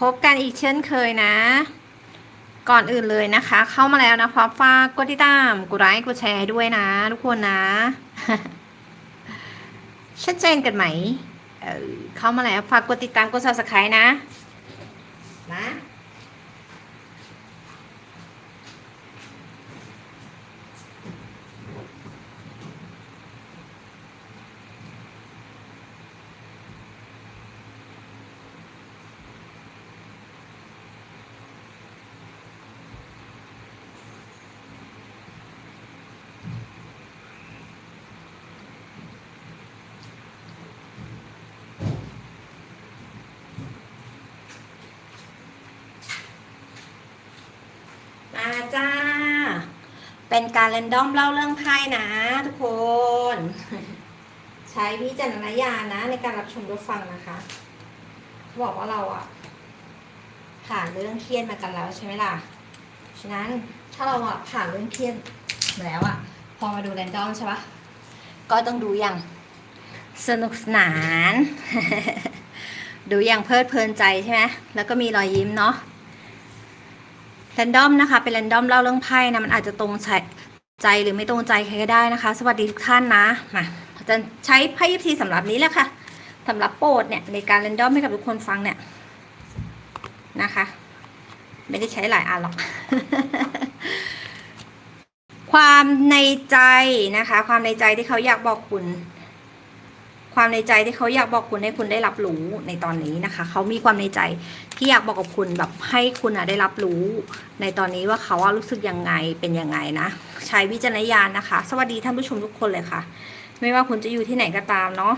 พบกันอีกเช่นเคยนะ ก่อนอื่นเลยนะคะ เข้ามาแล้วนะฝากฝากกดติดตามกดไลค์กดแชร์ด้วยนะ ทุกคนนะชัดเจนกันไหมเออเข้ามาแล้วฝากกดติดตามกด subscribe นะ นะ มาจ้า เป็นการเรนดอมเล่าเรื่องไพ่นะ ทุกคน ใช้วิจารณญาณนะ ในการรับชมรับฟังนะคะเขาบอกว่าเราอะผ่านเรื่องเครียดมากันแล้วใช่ไหมล่ะ ฉะนั้นถ้าเราอะผ่านเรื่องเครียดมาแล้วอะพอมาดูแรนดอมใช่ปะก็ต้องดูอย่างสนุกสนาน ดูอย่างเพลิดเพลินใจใช่ไหมแล้วก็มีรอยยิ้มเนาะ แรนดอมนะคะ เป็นแรนดอมเล่าเรื่องไพ่นะ มันอาจจะตรงใจใจหรือไม่ตรงใจใครก็ได้นะคะ สวัสดีทุกท่านนะ มาจะใช้ไพ่ยิปซีสำหรับนี้แหละค่ะสำหรับโปรดเนี่ยในการแรนดอมให้กับทุกคนฟังเนี่ยนะคะ ไม่ได้ใช้หลายอันหรอก ความในใจนะคะ ความในใจที่เขาอยากบอกคุณ ความในใจที่เขาอยากบอกคุณให้คุณได้รับรู้ในตอนนี้นะคะเขามีความในใจที่อยากบอกกับคุณแบบให้คุณอะได้รับรู้ ในตอนนี้ว่าเขาว่ารู้สึกยังไงเป็นยังไงนะ ใช้วิจารณญาณนะคะ สวัสดีท่านผู้ชมทุกคนเลยค่ะ ไม่ว่าคุณจะอยู่ที่ไหนก็ตามเนาะ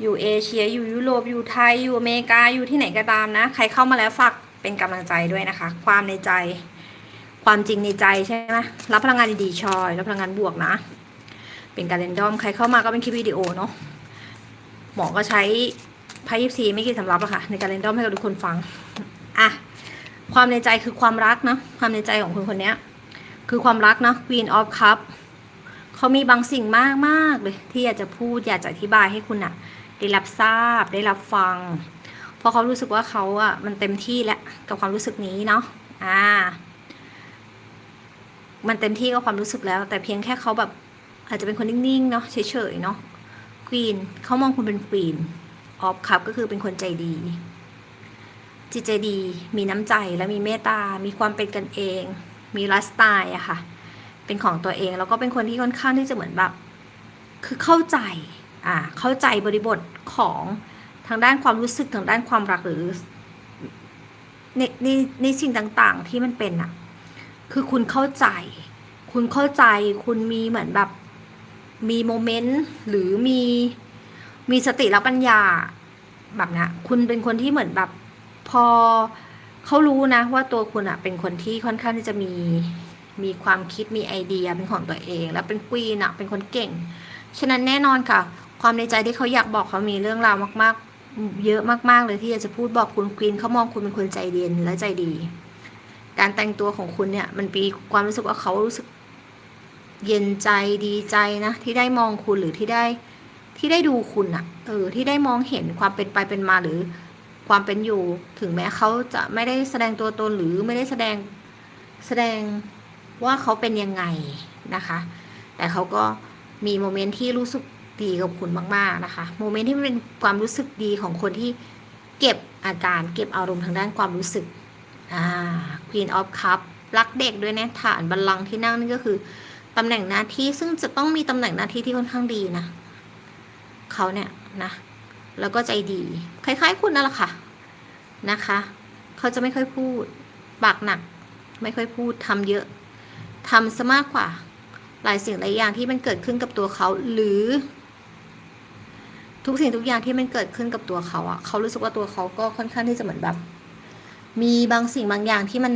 อยู่เอเชียอยู่ยุโรปอยู่ไทยอยู่อเมริกาอยู่ที่ไหนก็ตามนะ ใครเข้ามาแล้วฝากเป็นกำลังใจด้วยนะคะ ความในใจ ความจริงในใจใช่ไหมรับพลังงานดีๆชอยรับพลังงานบวกนะ เป็นการเรนดอมใครเข้ามาก็เป็นคลิปวิดีโอเนาะ หมอก็ใช้ไพ่ยิปซีไม่กี่สำรับอะค่ะ ในการเรนดอมให้กับทุกคนฟังอะความในใจคือความรักเนาะความในใจของคนคนนี้คือความรักเนาะ Queen of Cup เขามีบางสิ่งมากมากเลย ที่อยากจะพูดอยากจะอธิบายให้คุณอะได้รับทราบได้รับฟัง เพราะเขารู้สึกว่าเขาอะมันเต็มที่แล้วกับความรู้สึกนี้เนาะอ่า มันเต็มที่กับความรู้สึกแล้ว แต่เพียงแค่เขาแบบอาจจะเป็นคนนิ่งๆเนาะเฉยๆเนาะ วีนเขามองคุณเป็นควีนออฟคัพก็คือเป็นคนใจดี จิตใจดีมีน้ำใจและมีเมตตา มีความเป็นกันเอง มีไลฟ์สไตล์อะค่ะ เป็นของตัวเอง แล้วก็เป็นคนที่ค่อนข้างที่จะเหมือนแบบ คือเข้าใจ อ่า เข้าใจบริบทของทางด้านความรู้สึกทางด้านความรักหรือในในในสิ่งต่างๆที่มันเป็นอะคือคุณเข้าใจ คุณเข้าใจ คุณมีเหมือนแบบ มีโมเมนต์หรือมีมีสติและปัญญาแบบนี้คุณเป็นคนที่เหมือนแบบพอเขารู้นะว่าตัวคุณอะเป็นคนที่ค่อนข้างที่จะมีมีความคิดมีไอเดียเป็นของตัวเอง แล้วเป็นควีนอะเป็นคนเก่ง ฉะนั้นแน่นอนค่ะ ความในใจที่เขาอยากบอกเขามีเรื่องราวมากๆ เยอะมากๆเลยที่อยากจะพูดบอกคุณควีนเขามองคุณเป็นคนใจเย็นและใจดี การแต่งตัวของคุณเนี่ยมันมีความรู้สึกว่าเขารู้สึก เย็นใจดีใจนะ ที่ได้มองคุณหรือที่ได้ที่ได้ดูคุณอะเออที่ได้มองเห็นความเป็นไปเป็นมาหรือความเป็นอยู่ ถึงแม้เขาจะไม่ได้แสดงตัวตนหรือไม่ได้แสดงแสดงว่าเขาเป็นยังไงนะคะ แต่เขาก็มีโมเมนต์ที่รู้สึกดีกับคุณมาก ๆ นะคะ โมเมนต์ที่มันเป็นความรู้สึกดีของคนที่เก็บอาการเก็บอารมณ์ทางด้านความรู้สึกอ่า Queen of Cup รักเด็กด้วยนะฐานบัลลังก์ที่นั่งนี่ก็คือ ตำแหน่งหน้าที่ซึ่งจะต้องมีตำแหน่งหน้าที่ที่ค่อนข้างดีนะเขาเนี่ยนะ แล้วก็ใจดี คล้ายๆคุณนั่นแหละค่ะนะคะ เขาจะไม่ค่อยพูด ปากหนัก ไม่ค่อยพูดทำเยอะทำซะมากกว่า หลายสิ่งหลายอย่างที่มันเกิดขึ้นกับตัวเขาหรือ ทุกสิ่งทุกอย่างที่มันเกิดขึ้นกับตัวเขาอะเขารู้สึกว่าตัวเขาก็ค่อนข้างที่จะเหมือนแบบ มีบางสิ่งบางอย่างที่มัน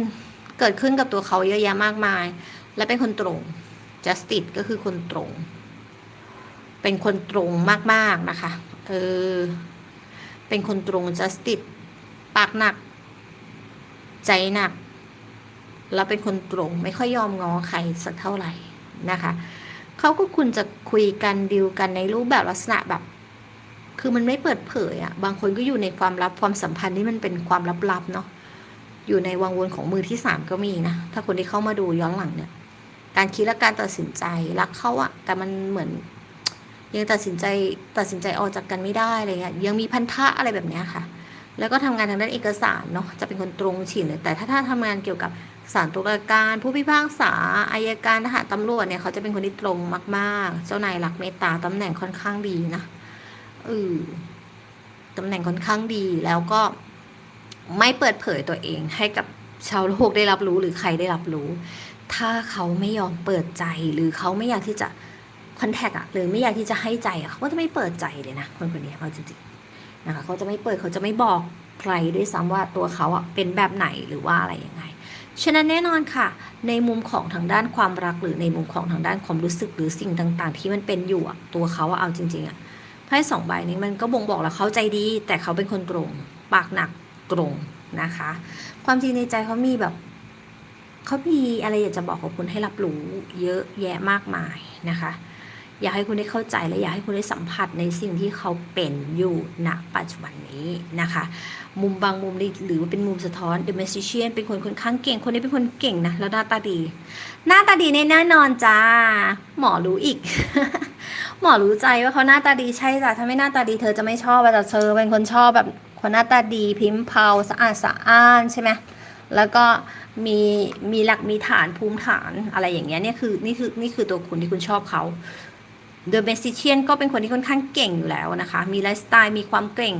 เกิดขึ้นกับตัวเขาเยอะแยะมากมาย และเป็นคนตรง justice ก็คือคนตรง เป็นคนตรงมากๆนะคะเออเป็นคนตรง justice ปากหนัก ใจหนัก แล้วเป็นคนตรงไม่ค่อยยอมงอใครสักเท่าไหร่นะคะเขาก็คุณจะคุยกันดิวกันในรูปแบบลักษณะแบบ คือมันไม่เปิดเผยอะบางคนก็อยู่ในความลับความสัมพันธ์ที่มันเป็นความลับๆเนาะอยู่ในวังวนของมือที่สามก็มีนะ ถ้าคนที่เข้ามาดูย้อนหลังเนี่ย การคิดและการตัดสินใจรักเขาอะแต่มันเหมือน ยังตัดสินใจตัดสินใจออกจากกันไม่ได้อะไรเงี้ยยังมีพันธะอะไรแบบเนี้ยค่ะ แล้วก็ทำงานทางด้านเอกสารเนาะจะเป็นคนตรงฉินเลยแต่ถ้าถ้าทำงานเกี่ยวกับศาลตุลาการ ผู้พิพากษาอายการทหารตำรวจเนี่ยเขาจะเป็นคนที่ตรงมาก ๆ เจ้านายรักเมตตาตำแหน่งค่อนข้างดีนะเออตำแหน่งค่อนข้างดีแล้วก็ไม่เปิดเผยตัวเองให้กับชาวโลกได้รับรู้หรือใครได้รับรู้ ถ้าเขาไม่ยอมเปิดใจหรือเขาไม่อยากที่จะคอนแทคอะหรือไม่อยากที่จะให้ใจอะเขาก็จะไม่เปิดใจเลยนะคนคนนี้เอาจริงๆนะคะเขาจะไม่เปิดเขาจะไม่บอกใครด้วยซ้ำว่าตัวเขาอะเป็นแบบไหนหรือว่าอะไรยังไงฉะนั้นแน่นอนค่ะ ในมุมของทางด้านความรักหรือในมุมของทางด้านความรู้สึกหรือสิ่งต่าง ๆ ที่มันเป็นอยู่อะตัวเขาอะเอาจริงๆอะไพ่สองใบนี้มันก็บ่งบอกแล้วเขาใจดี แต่เขาเป็นคนตรง ปากหนักตรงนะคะ ความจริงในใจเขามีแบบ เขามีอะไรอยากจะบอกกับคุณให้รับรู้เยอะแยะมากมายนะคะ อยากให้คุณได้เข้าใจและอยากให้คุณได้สัมผัสในสิ่งที่เขาเป็นอยู่ณปัจจุบันนี้นะคะ มุมบางมุมนี่หรือว่าเป็นมุมสะท้อน The Magician เป็นคนค่อนข้างเก่งคนนี้เป็นคนเก่งนะแล้วหน้าตาดี หน้าตาดีแน่นอนจ้า หมอรู้อีก หมอรู้ใจว่าเขาหน้าตาดีใช่จ้ะถ้าไม่หน้าตาดีเธอจะไม่ชอบแต่เธอเป็นคนชอบแบบคนหน้าตาดีพิมพ์เพาสะอาดสะอ้านใช่ไหม แล้วก็มีมีหลักมีฐานภูมิฐานอะไรอย่างเงี้ยเนี่ยคือนี่คือนี่คือตัวคุณที่คุณชอบเขา The Magician ก็เป็นคนที่ค่อนข้างเก่งอยู่แล้วนะคะ มีไลฟ์สไตล์มีความเก่ง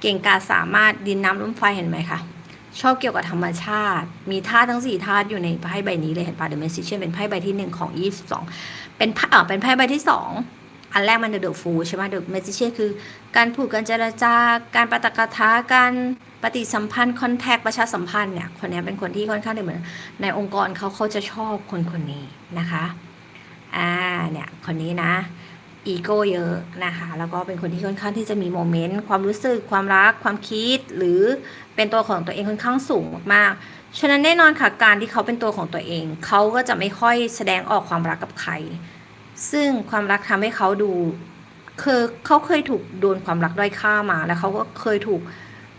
เก่งกาสามารถดินน้ำลมไฟเห็นไหมคะชอบเกี่ยวกับธรรมชาติ มีธาตุทั้งสี่ธาตุอยู่ในไพ่ใบนี้เลยเห็นปะ The Magician เป็นไพ่ใบที่หนึ่งของยี่สิบสองเป็นไพ่อ่าเป็นไพ่ใบที่สอง อันแรกมัน The Fool ใช่ไหม The Magician คือการพูดการเจรจาการปาตกถาการปฏิสัมพันธ์คอนแทคประชาสัมพันธ์เนี่ยคนนี้เป็นคนที่ค่อนข้างเหมือน ในองค์กรเขาเขาจะชอบคนคนนี้นะคะอ่าเนี่ยคนนี้นะอีโก้เยอะนะคะแล้วก็เป็นคนที่ค่อนข้างที่จะมีโมเมนต์ความรู้สึกความรักความคิด หรือเป็นตัวของตัวเองค่อนข้างสูงมากๆฉะนั้นแน่นอนค่ะการที่เขาเป็นตัวของตัวเอง เขาก็จะไม่ค่อยแสดงออกความรักกับใคร ซึ่งความรักทำให้เขาดูเคยเขาเคยถูกโดนความรักด้อยค่ามา แล้วเขาก็เคยถูก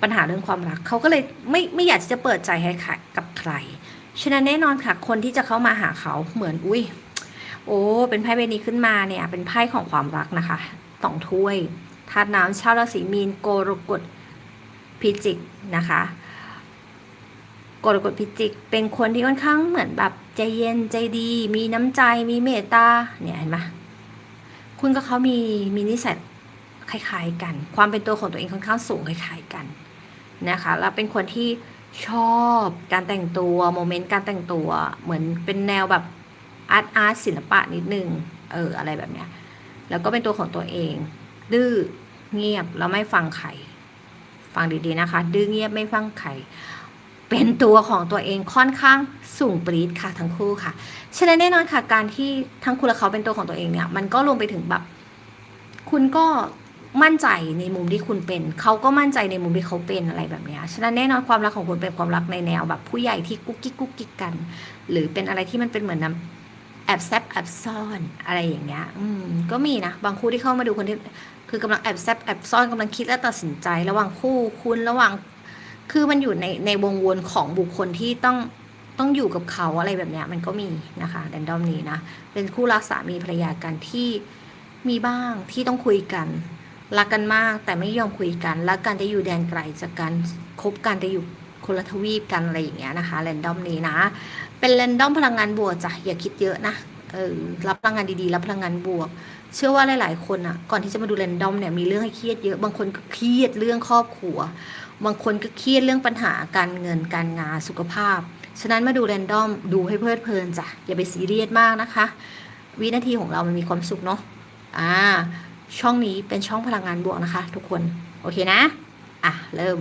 ปัญหาเรื่องความรัก เขาก็เลยไม่ไม่อยากจะเปิดใจให้ใครกับใคร ฉะนั้นแน่นอนค่ะ คนที่จะเข้ามาหาเขาเหมือนอุ้ยโอ้ เป็นไพ่ใบนี้ขึ้นมาเนี่ย เป็นไพ่ของความรักนะคะสองถ้วยธาตุน้ำชาวราศีมีนโกรกฎพิจิกนะคะ กรกฎพิจิก เป็นคนที่ค่อนข้างเหมือนแบบใจเย็นใจดี มีน้ำใจมีเมตตาเนี่ยเห็นไหมคุณกับเขามีมีนิสัยคล้ายๆกัน ความเป็นตัวของตัวเองค่อนข้างสูงคล้ายๆกันนะคะแล้วเป็นคนที่ชอบการแต่งตัวโมเมนต์การแต่งตัวเหมือนเป็นแนวแบบอาร์ตอาร์ตศิลปะนิดนึงเอออะไรแบบเนี้ยแล้วก็เป็นตัวของตัวเอง ดื้อเงียบแล้วไม่ฟังใครฟังดีๆนะคะ ดื้อเงียบไม่ฟังใคร เป็นตัวของตัวเองค่อนข้างสูงปรีดค่ะทั้งคู่ค่ะ ฉะนั้นแน่นอนค่ะ การที่ทั้งคุณและเขาเป็นตัวของตัวเองเนี่ย มันก็รวมไปถึงแบบ คุณก็มั่นใจในมุมที่คุณเป็น เขาก็มั่นใจในมุมที่เขาเป็นอะไรแบบนี้ฉะนั้นแน่นอนความรักของคุณเป็นความรักในแนวแบบ ผู้ใหญ่ที่กุ๊กกิ๊กกุ๊กกิ๊กกัน หรือเป็นอะไรที่มันเป็นเหมือนน้ำแอบแซบแอบซ่อนอะไรอย่างเงี้ย อืม ก็มีนะ บางคู่ที่เข้ามาดูคนที่ คือกำลังแอบแซบแอบซ่อนกำลังคิดและตัดสินใจ ระหว่างคู่คุณระหว่าง คือมันอยู่ในในวงวนของบุคคลที่ต้องต้องอยู่กับเขาอะไรแบบเนี้ยมันก็มีนะคะแดนดอมนี้นะ เป็นคู่รักสามีภรรยากันที่มีบ้างที่ต้องคุยกัน รักกันมากแต่ไม่ยอมคุยกัน รักกันจะอยู่แดนไกลจากกันคบกันจะอยู่คนละทวีปกันอะไรอย่างเงี้ยนะคะแรนดอมนี้นะ เป็นแรนดอมพลังงานบวกจ้ะอย่าคิดเยอะนะเออรับพลังงานดีๆ รับพลังงานบวก เชื่อว่าหลาย ๆ คนอะ ก่อนที่จะมาดูแรนดอมเนี่ยมีเรื่องให้เครียดเยอะ บางคนเครียดเรื่องครอบครัว บางคนก็เครียดเรื่องปัญหาการเงินการงานสุขภาพ ฉะนั้นมาดูแรนดอมดูให้เพลิดเพลินจ้ะอย่าไปซีเรียสมากนะคะ วินาทีของเรามันมีความสุขเนาะอ่าช่องนี้เป็นช่องพลังงานบวกนะคะ ทุกคน โอเคนะ อะ เริ่ม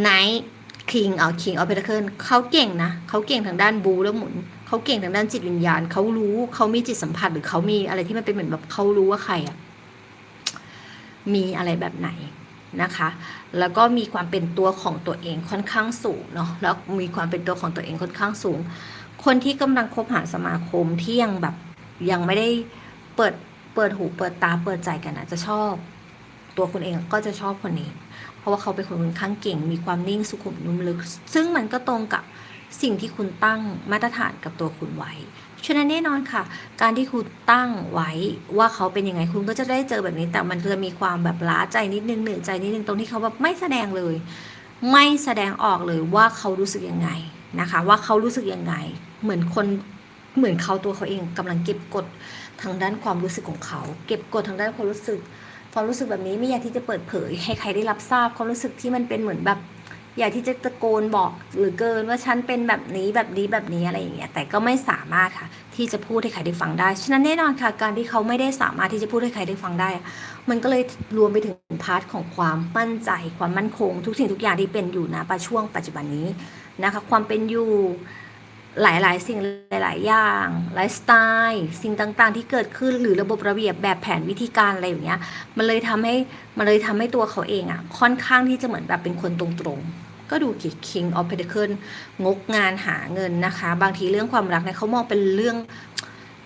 ไนท์คิงเอาคิงเอาเพทเคิลเขาเก่งนะเขาเก่งทางด้านบูแล้วหมุนเขาเก่งทางด้านจิตวิญญาณเขารู้เขามีจิตสัมผัสหรือเขามีอะไรที่มันเป็นเหมือนแบบเขารู้ว่าใครอะมีอะไรแบบไหน นะคะ แล้วก็มีความเป็นตัวของตัวเองค่อนข้างสูงเนาะ แล้วมีความเป็นตัวของตัวเองค่อนข้างสูง คนที่กำลังคบหาสมาคมที่ยังแบบยังไม่ได้เปิดเปิดหูเปิดตาเปิดใจกันอะจะชอบ ตัวคุณเองก็จะชอบคนนี้ เพราะว่าเขาเป็นคนค่อนข้างเก่ง มีความนิ่งสุขุมนุ่มลึก ซึ่งมันก็ตรงกับสิ่งที่คุณตั้งมาตรฐานกับตัวคุณไว้ ฉะนั้นแน่นอนค่ะ การที่คุณตั้งไว้ว่าเขาเป็นยังไงคุณก็จะได้เจอแบบนี้ แต่มันจะมีความแบบล้าใจนิดนึงเหนื่อยใจนิดนึงตรงที่เขาแบบไม่แสดงเลย ไม่แสดงออกเลยว่าเขารู้สึกยังไงนะคะ ว่าเขารู้สึกยังไง เหมือนคนเหมือนเขาตัวเขาเองกำลังเก็บกดทางด้านความรู้สึกของเขา เก็บกดทางด้านความรู้สึกความรู้สึกแบบนี้ไม่อยากที่จะเปิดเผย ให้ใครได้รับทราบความรู้สึกที่มันเป็นเหมือนแบบ อยากที่จะตะโกนบอกหรือเกินว่าฉันเป็นแบบนี้แบบนี้แบบนี้อะไรอย่างเงี้ยแต่ก็ไม่สามารถค่ะ ที่จะพูดให้ใครได้ฟังได้ฉะนั้นแน่นอนค่ะ การที่เขาไม่ได้สามารถที่จะพูดให้ใครได้ฟังได้ มันก็เลยรวมไปถึงพาร์ทของความมั่นใจ ความมั่นคง ทุกสิ่งทุกอย่างที่เป็นอยู่นะปัจช่วงปัจจุบันนี้นะคะ ความเป็นอยู่หลาย ๆ สิ่งหลาย ๆ อย่างไลฟ์สไตล์สิ่งต่าง ๆ ที่เกิดขึ้นหรือระบบระเบียบแบบแผนวิธีการอะไรอย่างเงี้ยมันเลยทำให้มันเลยทำให้ตัวเขาเองอะ่ะค่อนข้างที่จะเหมือนแบบเป็นคนตรง ๆ ก็ดูกี่ King of Pentacle งกงานหาเงินนะคะ บางทีเรื่องความรักเนี่ยเขามองเป็นเรื่อง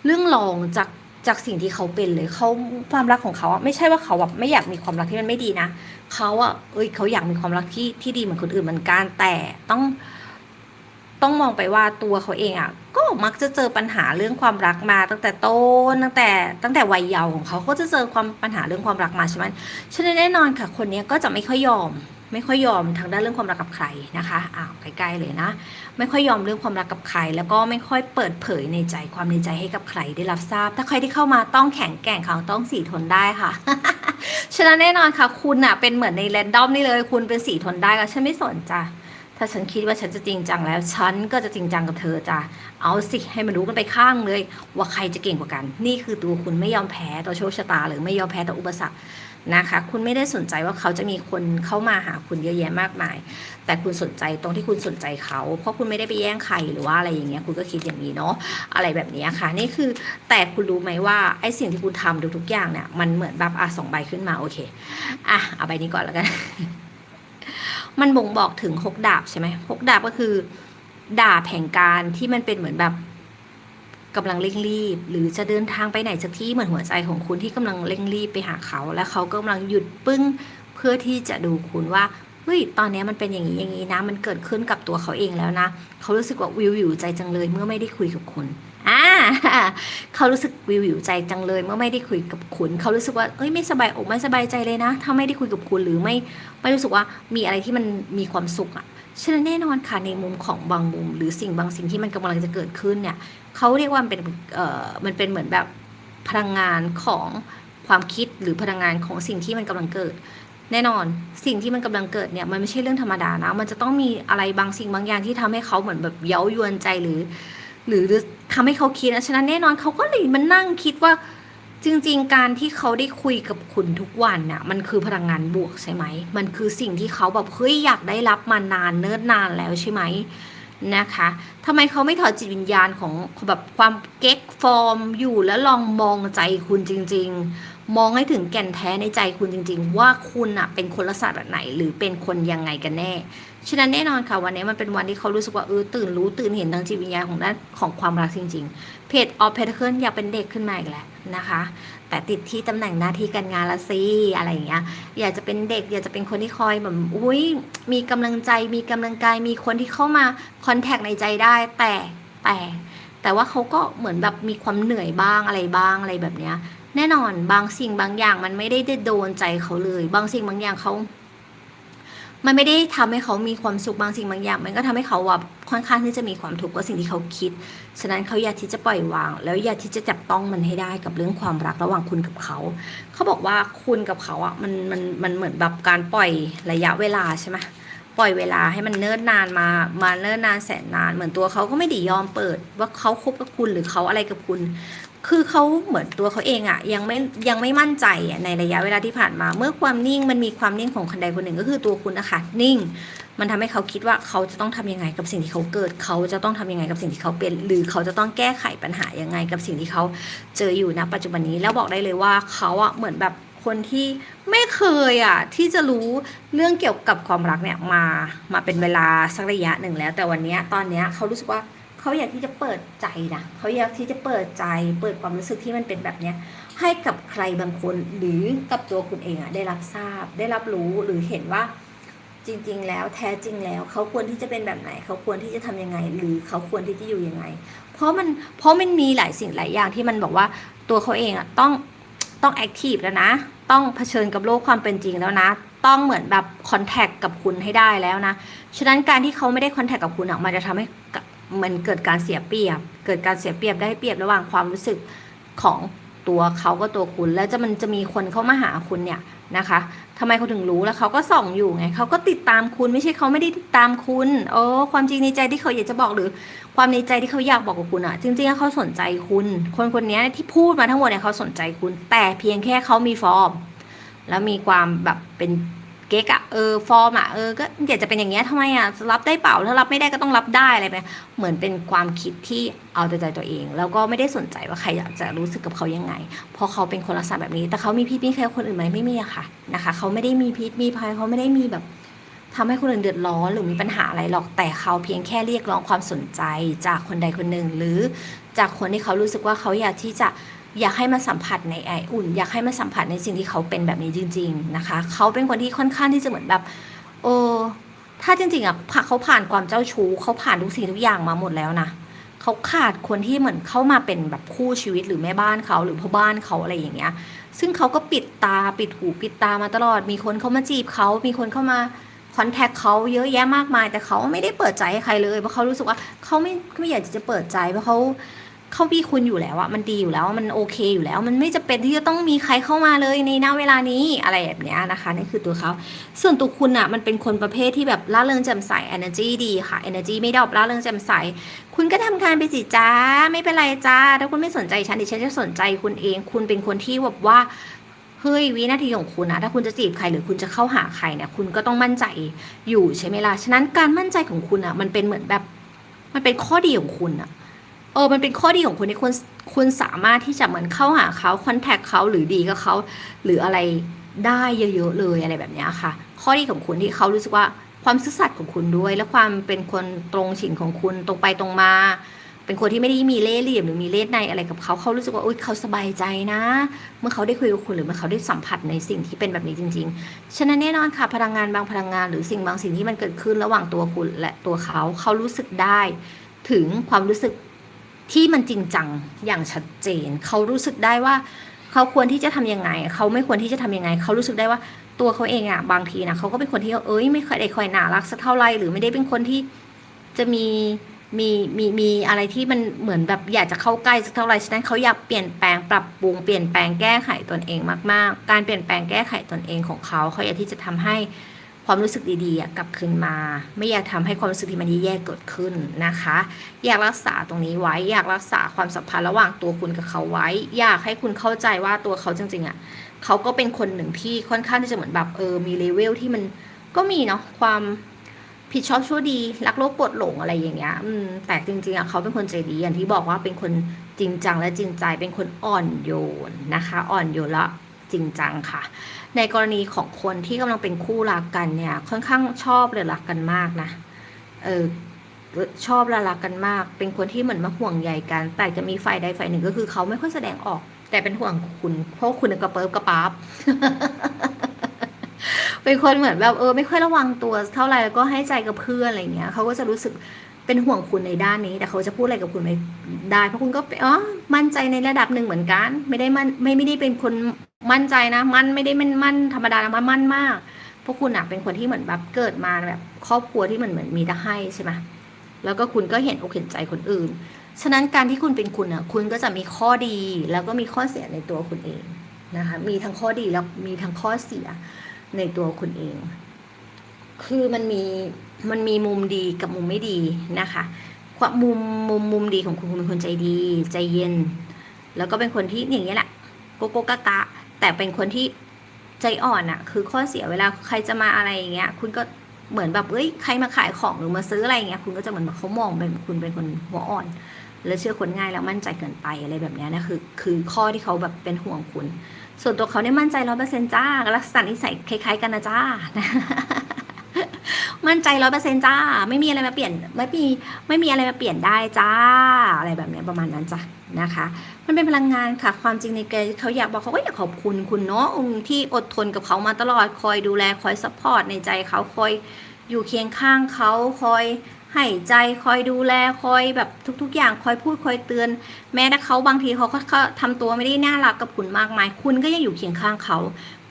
เรื่องรองจากจากสิ่งที่เขาเป็นเลยเขาความรักของเขาอะไม่ใช่ว่าเขาแบบไม่อยากมีความรักที่มันไม่ดีนะเขาอะเอ้ยเขาอยากมีความรักที่ที่ดีเหมือนคนอื่นเหมือนกันแต่ต้อง ต้องมองไปว่าตัวเขาเองอะก็มักจะเจอปัญหาเรื่องความรักมาตั้งแต่ต้นตั้งแต่ตั้งแต่วัยเยาว์ของเขาก็จะเจอความปัญหาเรื่องความรักมาใช่ไหมฉะนั้นแน่นอนค่ะ คนนี้ก็จะไม่ค่อยยอม ไม่ค่อยยอมทางด้านเรื่องความรักกับใครนะคะอ้าวใกล้ๆเลยนะ ไม่ค่อยยอมเรื่องความรักกับใคร แล้วก็ไม่ค่อยเปิดเผยในใจความในใจให้กับใครได้รับทราบ ถ้าใครที่เข้ามาต้องแข็งแกร่งเขาต้องสีทนได้ค่ะฉะนั้นแน่นอนค่ะ คุณอะเป็นเหมือนในแรนดอมนี่เลย คุณเป็นสีทนได้ก็ฉันไม่สนจ้ะถ้าฉันคิดว่าฉันจะจริงจังแล้ว ฉันก็จะจริงจังกับเธอจ้ะเอาสิให้มันรู้กันไปข้างเลย ว่าใครจะเก่งกว่ากัน นี่คือตัวคุณไม่ยอมแพ้ต่อโชคชะตาหรือไม่ยอมแพ้ต่ออุปสรรค นะคะ คุณไม่ได้สนใจว่าเขาจะมีคนเข้ามาหาคุณเยอะแยะมากมาย แต่คุณสนใจตรงที่คุณสนใจเขา เพราะคุณไม่ได้ไปแย่งใครหรือว่าอะไรอย่างเงี้ย คุณก็คิดอย่างนี้เนาะ อะไรแบบนี้ค่ะ นี่คือ แต่คุณรู้ไหมว่าไอ้สิ่งที่คุณทำทุกๆอย่างเนี่ย มันเหมือนแบบอะสองใบขึ้นมาโอเค อะ เอาใบนี้ก่อนแล้วกัน มันบ่งบอกถึงหกดาบใช่ไหมหกดาบก็คือ ดาบแห่งการที่มันเป็นเหมือนแบบ กำลังเร่งรีบ หรือจะเดินทางไปไหนสักที่เหมือนหัวใจของคุณที่กำลังเร่งรีบไปหาเขา และเขากำลังหยุดปึ้งเพื่อที่จะดูคุณว่าเฮ้ยตอนนี้มันเป็นอย่างนี้อย่างนี้นะ มันเกิดขึ้นกับตัวเขาเองแล้วนะ เขารู้สึกว่าวิววิวใจจังเลยเมื่อไม่ได้คุยกับคุณอ่าเขารู้สึกวิววิวใจจังเลยเมื่อไม่ได้คุยกับคุณ เขารู้สึกว่าเอ้ยไม่สบายอกไม่สบายใจเลยนะ ถ้าไม่ได้คุยกับคุณหรือไม่ไม่รู้สึกว่ามีอะไรที่มันมีความสุขอะฉะนั้นแน่นอนค่ะในมุมของบางมุม หรือสิ่งบางสิ่งที่มันกำลังจะเกิดขึ้นเนี่ย เขาเรียกว่ามันเป็นเอ่อมันเป็นเหมือนแบบพลังงานของความคิดหรือพลังงานของสิ่งที่มันกำลังเกิด แน่นอนสิ่งที่มันกำลังเกิดเนี่ยมันไม่ใช่เรื่องธรรมดานะ มันจะต้องมีอะไรบางสิ่งบางอย่างที่ทำให้เขาเหมือนแบบเย้ายวนใจหรือ หรือทำให้เขาคิดนะฉะนั้นแน่นอนเขาก็เลยมันนั่งคิดว่าจริงๆ การที่เขาได้คุยกับคุณทุกวันน่ะมันคือพลังงานบวกใช่ไหม มันคือสิ่งที่เขาแบบเฮ้ยอยากได้รับมานานเนิ่นนานแล้วใช่ไหม นะคะทำไมเขาไม่ถอดจิตวิญญาณของแบบความเก๊กฟอร์มอยู่แล้วลองมองใจคุณจริง ๆ มองให้ถึงแก่นแท้ในใจคุณจริง ๆ ว่าคุณอะเป็นคนลักษณะแบบไหน หรือเป็นคนยังไงกันแน่ ฉะนั้นแน่นอนค่ะวันนี้มันเป็นวันที่เขารู้สึกว่าเออตื่นรู้ตื่นเห็นทางจิตวิญญาณของด้านของความรักจริง ๆ เพจออฟเพทเคิลอยากเป็นเด็กขึ้นมาอีกแล้วนะคะ แต่ติดที่ตำแหน่งหน้าที่การงานละสิอะไรอย่างเงี้ยอยากจะเป็นเด็ก อยากจะเป็นคนที่คอยแบบอุ้ยมีกำลังใจมีกำลังกายมีคนที่เข้ามาคอนแทคในใจได้แต่แต่แต่ว่าเขาก็เหมือนแบบมีความเหนื่อยบ้างอะไรบ้างอะไรแบบเนี้ยแน่นอนบางสิ่งบางอย่างมันไม่ได้โดนใจเขาเลย บางสิ่งบางอย่างเขา มันไม่ได้ทำให้เขามีความสุขบางสิ่งบางอย่าง มันก็ทำให้เขาแบบค่อนข้างที่จะมีความทุกข์กับสิ่งที่เขาคิด ฉะนั้นเขาอยากที่จะปล่อยวาง แล้วอยากที่จะจับต้องมันให้ได้กับเรื่องความรักระหว่างคุณกับเขา เขาบอกว่าคุณกับเขาอะมันมันมันเหมือนแบบการปล่อยระยะเวลาใช่ไหม ปล่อยเวลาให้มันเนิ่นนานมามาเนิ่นนานแสนนาน เหมือนตัวเขาก็ไม่ได้ยอมเปิด ว่าเขาคบกับคุณหรือเขาอะไรกับคุณ คือเขาเหมือนตัวเขาเองอะยังไม่ยังไม่มั่นใจอะในระยะเวลาที่ผ่านมา เมื่อความนิ่งมันมีความนิ่งของคนใดคนหนึ่งก็คือตัวคุณนะคะนิ่ง มันทำให้เขาคิดว่าเขาจะต้องทำยังไงกับสิ่งที่เขาเกิด เขาจะต้องทำยังไงกับสิ่งที่เขาเป็น หรือเขาจะต้องแก้ไขปัญหายังไงกับสิ่งที่เขาเจออยู่ณปัจจุบันนี้แล้วบอกได้เลยว่าเขาอะเหมือนแบบ คนที่ไม่เคยอะที่จะรู้เรื่องเกี่ยวกับความรักเนี่ยมามาเป็นเวลาสักระยะหนึ่งแล้ว แต่วันนี้ตอนเนี้ยเขารู้สึกว่าเขาอยากที่จะเปิดใจนะเขาอยากที่จะเปิดใจ เปิดความรู้สึกที่มันเป็นแบบเนี้ยให้กับใครบางคนหรือกับตัวคุณเองอะได้รับทราบ ได้รับรู้หรือเห็นว่าจริง ๆ แล้วแท้จริงแล้วเขาควรที่จะเป็นแบบไหน เขาควรที่จะทำยังไง หรือเขาควรที่จะอยู่ยังไง เพราะมันเพราะมันมีหลายสิ่งหลายอย่างที่มันบอกว่าตัวเขาเองอะต้องต้องแอคทีฟแล้วนะ ต้องเผชิญกับโลกความเป็นจริงแล้วนะ ต้องเหมือนแบบคอนแทคกับคุณให้ได้แล้วนะ ฉะนั้นการที่เขาไม่ได้คอนแทคกับคุณอะมันจะทำให้มันเกิดการเสียเปรียบ เกิดการเสียเปรียบได้เปรียบระหว่างความรู้สึกของ ตัวเขาก็ตัวคุณ แล้วจะมันจะมีคนเข้ามาหาคุณเนี่ยนะคะทำไมเขาถึงรู้แล้วเขาก็ส่องอยู่ไงเขาก็ติดตามคุณไม่ใช่เขาไม่ได้ติดตามคุณโอ้ความจริงในใจที่เขาอยากจะบอกหรือ ความในใจที่เขาอยากบอกกับคุณอะจริงๆเขาสนใจคุณ คนคนนี้ที่พูดมาทั้งหมดเนี่ยเขาสนใจคุณ แต่เพียงแค่เขามีฟอร์ม แล้วมีความแบบเป็น เก๊กอะเออฟอร์มอะเออก็อยากจะเป็นอย่างเงี้ยทำไมอะรับได้เปล่าถ้ารับไม่ได้ก็ต้องรับได้อะไรแบบเหมือนเป็นความคิดที่เอาแต่ใจตัวเอง แล้วก็ไม่ได้สนใจว่าใครอยากจะรู้สึกกับเขายังไง เพราะเขาเป็นคนลักษณะแบบนี้ แต่เขามีพิษมีใครคนอื่นไหมไม่มีอะค่ะนะคะเขาไม่ได้มีพิษมีภัยเขาไม่ได้มีแบบทำให้คนอื่นเดือดร้อนหรือมีปัญหาอะไรหรอกแต่เขาเพียงแค่เรียกร้องความสนใจจากคนใดคนหนึ่ง หรือจากคนที่เขารู้สึกว่าเขาอยากที่จะ อยากให้มาสัมผัสในไออุ่น อยากให้มาสัมผัสในสิ่งที่เขาเป็นแบบนี้จริง ๆนะคะ เขาเป็นคนที่ค่อนข้างที่จะเหมือนแบบโอ้ถ้าจริงๆอะเขาผ่านความเจ้าชู้เขาผ่านทุกสิ่งทุกอย่างมาหมดแล้วนะเขาขาดคนที่เหมือนเข้ามาเป็นแบบคู่ชีวิตหรือแม่บ้านเขาหรือพ่อบ้านเขาอะไรอย่างเงี้ย ซึ่งเขาก็ปิดตาปิดหูปิดตามาตลอด มีคนเข้ามาจีบเขา มีคนเข้ามาคอนแทคเขาเยอะแยะมากมาย แต่เขาไม่ได้เปิดใจให้ใครเลยเพราะเขารู้สึกว่าเขาไม่ไม่อยากจะเปิดใจเพราะเขา เขามีคุณอยู่แล้วอะมันดีอยู่แล้วมันโอเคอยู่แล้ว มันไม่จะเป็นที่จะต้องมีใครเข้ามาเลยในณเวลานี้อะไรแบบเนี้ยนะคะนี่คือตัวเขาส่วนตัวคุณอะมันเป็นคนประเภทที่แบบร่าเริงแจ่มใส energy ดีค่ะ energy ไม่ดรอปร่าเริงแจ่มใส คุณก็ทำงานไปสิจ้าไม่เป็นไรจ้าถ้าคุณไม่สนใจฉันดิฉันจะสนใจคุณเอง คุณเป็นคนที่แบบว่าเฮ้ยวินาทีของคุณนะถ้าคุณจะจีบใครหรือคุณจะเข้าหาใครเนี่ยคุณก็ต้องมั่นใจอยู่ใช่ไหมล่ะฉะนั้นการมั่นใจของคุณอะมันเป็นเหมือนแบบมันเป็นข้อดีของคุณอะ เออมันเป็นข้อดีของคุณที่คุณคุณสามารถที่จะเหมือนเข้าหาเขาคอนแทคเขาหรือดีกับเขาหรืออะไรได้เยอะๆเลยอะไรแบบนี้ค่ะ ข้อดีของคุณที่เขารู้สึกว่าความซื่อสัตย์ของคุณด้วย และความเป็นคนตรงฉินของคุณตรงไปตรงมา เป็นคนที่ไม่ได้มีเล่ห์เหลี่ยมหรือมีเล่ห์ในอะไรกับเขาเขารู้สึกว่าโอ๊ยเขาสบายใจนะ เมื่อเขาได้คุยกับคุณหรือเมื่อเขาได้สัมผัสในสิ่งที่เป็นแบบนี้จริง ๆ ฉะนั้นแน่นอนค่ะพลังงานบางพลังงานหรือสิ่งบางสิ่งที่มันเกิดขึ้นระหว่างตัวคุณและตัวเขาเขารู้สึกได้ ถึงความรู้สึก ที่มันจริงจังอย่างชัดเจน เขารู้สึกได้ว่าเขาควรที่จะทำยังไง เขาไม่ควรที่จะทำยังไง เขารู้สึกได้ว่าตัวเขาเองอะบางทีนะเขาก็เป็นคนที่เอ้ยไม่ค่อยได้ค่อยน่ารักสักเท่าไหรหรือไม่ได้เป็นคนที่จะมีมีมีมีอะไรที่มันเหมือนแบบอยากจะเข้าใกล้สักเท่าไหร่ฉะนั้นเขาอยากเปลี่ยนแปลงปรับปรุงเปลี่ยนแปลงแก้ไขตนเองมาก ๆ การเปลี่ยนแปลงแก้ไขตนเองของเขาเขาอยากที่จะทำให้ ความรู้สึกดีๆกลับคืนมา ไม่อยากทำให้ความรู้สึกที่มันแย่ๆเกิดขึ้นนะคะ อยากรักษาตรงนี้ไว้อยากรักษาความสัมพันธ์ระหว่างตัวคุณกับเขาไว้ อยากให้คุณเข้าใจว่าตัวเขาจริงๆอะเขาก็เป็นคนหนึ่งที่ค่อนข้างที่จะเหมือนแบบเออมีเลเวลที่มันก็มีเนาะความผิดชอบชั่วดี รักโลภปวดหลงอะไรอย่างเงี้ยอืมแต่จริงๆอะเขาเป็นคนใจดีอย่างที่บอกว่าเป็นคนจริงจังและจริงใจเป็นคนอ่อนโยนนะคะ อ่อนโยนและจริงจังค่ะ ในกรณีของคนที่กำลังเป็นคู่รักกันเนี่ย ค่อนข้างชอบเลยรักกันมากนะ เออชอบและรักกันมาก เป็นคนที่เหมือนมาห่วงใยกัน แต่จะมีฝ่ายใดฝ่ายหนึ่งก็คือเขาไม่ค่อยแสดงออก แต่เป็นห่วงคุณเพราะคุณกระเปิบกระปั๊บเป็นคนเหมือนแบบเออไม่ค่อยระวังตัวเท่าไหร่แล้วก็ให้ใจกับเพื่อนอะไรเงี้ยเขาก็จะรู้สึกเป็นห่วงคุณในด้านนี้ แต่เขาจะพูดอะไรกับคุณไม่ได้ เพราะคุณก็อ๋อมั่นใจในระดับหนึ่งเหมือนกัน ไม่ได้มันไม่ไม่ได้เป็นคน มั่นใจนะ มั่นไม่ได้มั่นมั่นธรรมดานะมันมั่นมากพราะคุณอะเป็นคนที่เหมือนแบบเกิดมาแบบ ครอบครัวที่เหมือนเหมือนมีแต่ให้ใช่ไหมแล้วก็คุณก็เห็นอกเห็นใจคนอื่น ฉะนั้นการที่คุณเป็นคุณอะคุณก็จะมีข้อดีแล้วก็มีข้อเสียในตัวคุณเองนะคะ มีทั้งข้อดีแล้วมีทั้งข้อเสียในตัวคุณเอง คือมันมีมันมีมุมดีกับมุมไม่ดีนะคะความมุมมุมมุมดีของคุณคุณเป็นคนใจดี ใจเย็น แล้วก็เป็นคนที่อย่างนี้แหละโกโก้กะกะ แต่เป็นคนที่ใจอ่อนอะคือข้อเสียเวลาใครจะมาอะไรอย่างเงี้ย คุณก็เหมือนแบบเอ้ยใครมาขายของหรือมาซื้ออะไรอย่างเงี้ยคุณก็จะเหมือนแบบเขามองเป็นคุณเป็นคนหัวอ่อน แล้วเชื่อคนง่ายแล้วมั่นใจเกินไปอะไรแบบเนี้ยนะคือคือข้อที่เขาแบบเป็นห่วงคุณ ส่วนตัวเขาเนี่ยมั่นใจร้อยเปอร์เซ็นต์จ้าลักษณะนิสัยคล้าย ๆ กันนะจ้ามั่นใจร้อยเปอร์เซ็นจ้า ไม่มีอะไรมาเปลี่ยนไม่มีไม่มีอะไรมาเปลี่ยนได้จ้า อะไรแบบเนี้ยประมาณนั้นจ้ะนะคะ มันเป็นพลังงานค่ะ ความจริงในแกเขาอยากบอกเขาก็อยากขอบคุณคุณเนาะองค์ที่อดทนกับเขามาตลอดคอยดูแลคอยซัพพอร์ตในใจเขาคอยอยู่เคียงข้างเขาคอยให้ใจคอยดูแลคอยแบบทุก ๆ อย่างคอยพูดคอยเตือน แม้แต่เขาบางทีเขาก็ทำตัวไม่ได้น่ารักกับคุณมากมาย คุณก็ยังอยู่เคียงข้างเขา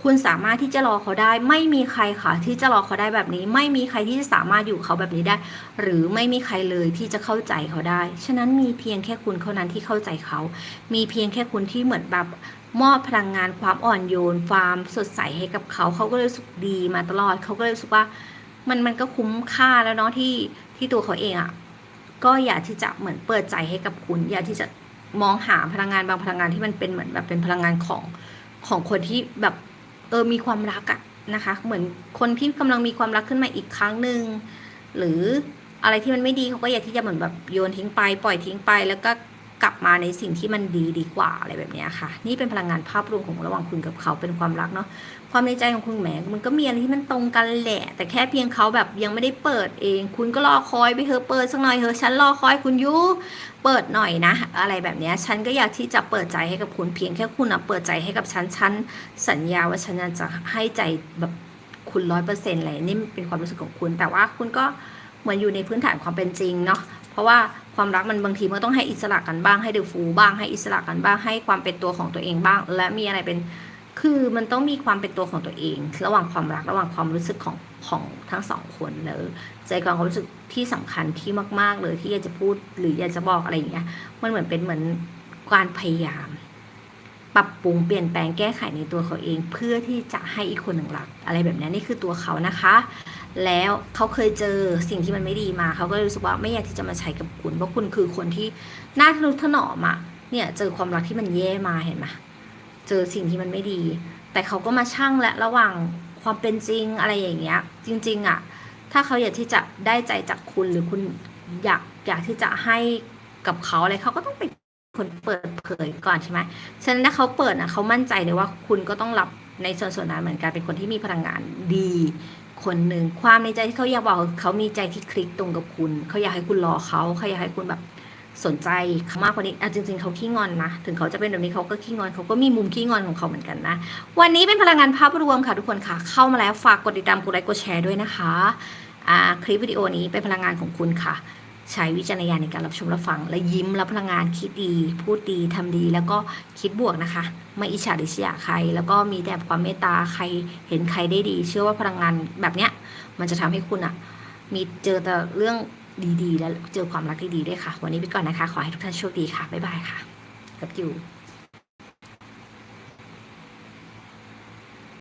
คุณสามารถที่จะรอเขาได้ ไม่มีใครค่ะ ที่จะรอเขาได้แบบนี้ ไม่มีใครที่จะสามารถอยู่เขาแบบนี้ได้ หรือไม่มีใครเลยที่จะเข้าใจเขาได้ ฉะนั้นมีเพียงแค่คุณเท่านั้นที่เข้าใจเขา มีเพียงแค่คุณที่เหมือนแบบมอบพลังงานความอ่อนโยน ความสดใสให้กับเขา เขาก็เลยรู้สึกดีมาตลอด เขาก็เลยรู้สึกว่ามันมันก็คุ้มค่าแล้วเนาะที่ที่ตัวเขาเองอะ่ะก็อยากที่จะเหมือนเปิดใจให้กับคุณ อยากที่จะมองหาพลังงานบางพลังงานที่มันเป็นเหมือนแบบเป็นพลังงานของของคนที่แบบ ออมีความรักอะนะคะ เหมือนคนที่กำลังมีความรักขึ้นมาอีกครั้งหนึ่งหรืออะไรที่มันไม่ดีเขาก็อยากที่จะเหมือนแบบโยนทิ้งไป ปล่อยทิ้งไป แล้วก็ กลับมาในสิ่งที่มันดีดีกว่าอะไรแบบนี้ค่ะ นี่เป็นพลังงานภาพรวมของระหว่างคุณกับเขาเป็นความรักเนาะความในใจของคุณแหมมันก็มีอะไรที่มันตรงกันแหละ แต่แค่เพียงเขาแบบยังไม่ได้เปิดเอง คุณก็รอคอยไปเถอะเปิดสักหน่อยเถอะฉันรอคอยคุณอยุเปิดหน่อยนะ อะไรแบบนี้ฉันก็อยากที่จะเปิดใจให้กับคุณเพียงแค่คุณอะเปิดใจให้กับฉันฉันสัญญาว่าฉันจะให้ใจแบบคุณร้อยเปอร์เซ็นต์เลยนี่เป็นความรู้สึกของคุณ แต่ว่าคุณก็เหมือนอยู่ในพื้นฐานความเป็นจริงเนาะ เพราะว่าความรักมันบางทีมันต้องให้อิสระกันบ้างให้เดฟูบ้างให้อิสระกันบ้างให้ความเป็นตัวของตัวเองบ้าง และมีอะไรเป็นคือมันต้องมีความเป็นตัวของตัวเอง ระหว่างความรักระหว่างความรู้สึกของของทั้งสองคนแล้วใจกลางความรู้สึกที่สำคัญที่มาก ๆ เลยที่อยากจะพูดหรืออยากจะบอกอะไรอย่างเงี้ยมันเหมือนเป็นเหมือนการพยายาม ปรับปรุงเปลี่ยนแปลงแก้ไขในตัวเขาเอง เพื่อที่จะให้อีกคนหนึ่งรัก อะไรแบบนี้นี่คือตัวเขานะคะ แล้วเขาเคยเจอสิ่งที่มันไม่ดีมา เขาก็เลยรู้สึกว่าไม่อยากที่จะมาใช้กับคุณ เพราะคุณคือคนที่น่าทะนุถนอมอะเนี่ยเจอความรักที่มันแย่มาเห็นไหมเจอสิ่งที่มันไม่ดี แต่เขาก็มาชั่งและระหว่างความเป็นจริงอะไรอย่างเงี้ย จริง ๆอะถ้าเขาอยากที่จะได้ใจจากคุณหรือคุณอยากอยากที่จะให้กับเขาอะไรเขาก็ต้องเป็นคนเปิดเผยก่อนใช่ไหมฉะนั้นถ้าเขาเปิดนะเขามั่นใจเลยว่าคุณก็ต้องรับในส่วนส่วนนั้นเหมือนกันเป็นคนที่มีพลังงานดี คนหนึ่งความในใจที่เขาอยากบอกเขามีใจที่คลิกตรงกับคุณ เขาอยากให้คุณรอเขาเขาอยากให้คุณแบบสนใจเขามากกว่านี้อะจริง ๆเขาขี้งอนนะ ถึงเขาจะเป็นแบบนี้เขาก็ขี้งอนเขาก็มีมุมขี้งอนของเขาเหมือนกันนะ วันนี้เป็นพลังงานภาพรวมค่ะทุกคนค่ะ เข้ามาแล้วฝากกดติดตามกดไลค์กดแชร์ด้วยนะคะ อ่า คลิปวิดีโอนี้เป็นพลังงานของคุณค่ะ ใช้วิจารณญาณในการรับชมรับฟัง และยิ้มรับพลังงานคิดดี พูดดีทำดี แล้วก็คิดบวกนะคะ ไม่อิจฉาริษยาใคร แล้วก็มีแต่ความเมตตาใครเห็นใครได้ดี เชื่อว่าพลังงานแบบเนี้ยมันจะทำให้คุณอะมีเจอแต่เรื่องดีๆ และเจอความรักที่ดีด้วยค่ะ วันนี้ไปก่อนนะคะ ขอให้ทุกท่านโชคดีค่ะบ๊ายบายค่ะกับยู